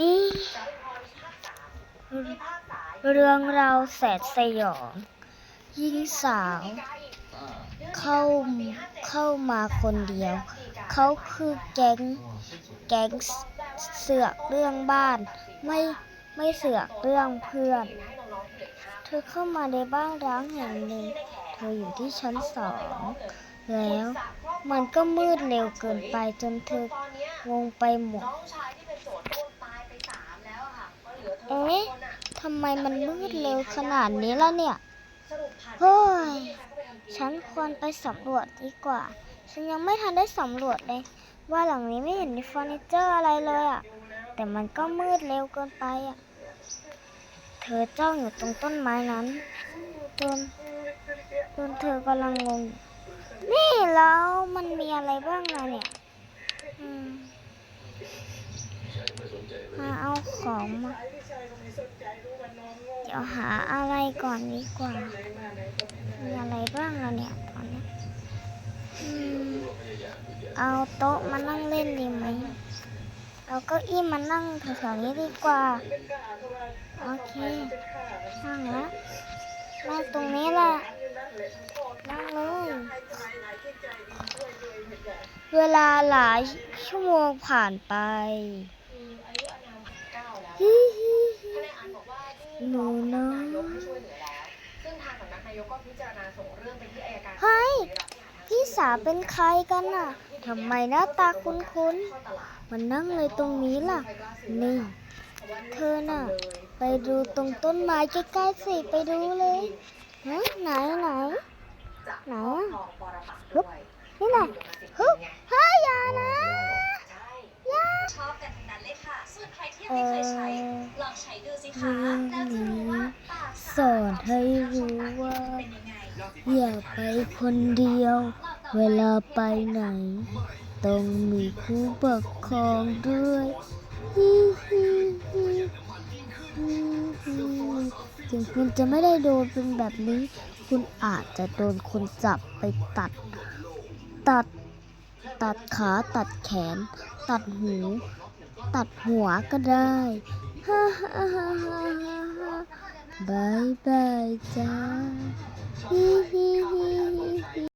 นี่เรื่องราวแสนสยองหญิงสาว เข้าเข้ามาคนเดียว เขาคือแก๊งแก๊งเสือกเรื่องบ้าน ไม่ไม่เสือกเรื่องเพื่อน เธอเข้ามาในบ้านร้างแห่งหนึ่ง เธออยู่ที่ชั้นสองแล้วมันก็มืดเร็วเกินไปจนเธองงไปหมด เอ๊ะทำไมมันมืดเร็วขนาดนี้แล่ะเนี่ย เฮ้ย ฉันควรไปสำรวจดีกว่า ฉันยังไม่ทันได้สำรวจเลย ว่าหลังนี้ไม่เห็นมีเฟอร์นิเจอร์อะไรเลยอะแต่มันก็มืดเร็วเกินไปอะเธอจ้องอยู่ตรงต้นไม้นั้นจนจนเธอกำลังงง นี่แล้วมันมีอะไรบ้างล่ะเนี่ย อืมมาเอา ของมาเดี๋ยวหาอะไรก่อนดีกว่า มีอะไรบ้างล่ะเนี่ยตอนนี้เอาโต๊ะมานั่งเล่นดีไหมเอาเก้าอี้มานั่งแถวๆนี้ดีกว่า โอเคนั่งแล้วนั่งตรงนี้แหละนั่งเลยเวลาหลายชั่วโมงผ่านไป ฮิฮิฮิหนูน้อยซึ่งทางสำนักนายกก็พิจารณาส่งเรื่องไปที่อัยการเฮ้ย พี่สาวเป็นใครกันน่ะทำไมหน้าตาคุ้นๆมันนั่งเลยตรงนี้ล่ะนี่เธอน่ะ ไปดูตรงต้นไม้ใกล้ๆสิ ไปดูเลยฮะไหนไหน ไหนอะ ทองปรปักษ์ด้วยนี่ไหนฮึบเฮ้ยอย่านะ ใช่อย่าชอบกันทั้งนั้นเลย ค่ะ ส่วนใครที่ยังเอไม่เคยอใช้ ลองใช้ดูสิเรื่คะองแล้วจะรู้นี้ว่าปากสอนให้รู้ว่าเป็นยังไงอย่าไปคนเดียว เวลาไปไหน ต้องมีผู้ปกครองด้วยฮิฮิฮิฮิฮิถึงคุณจะไม่ได้โดนเป็นแบบนี้ คุณอาจจะโดนคนจับไปตัด ตัด ตัดขา ตัดแขน ตัดหู ตัดหัวก็ได้ฮ่าฮ่าฮ่าฮ่าฮ่าบายบายจ้าฮิฮิฮิฮิ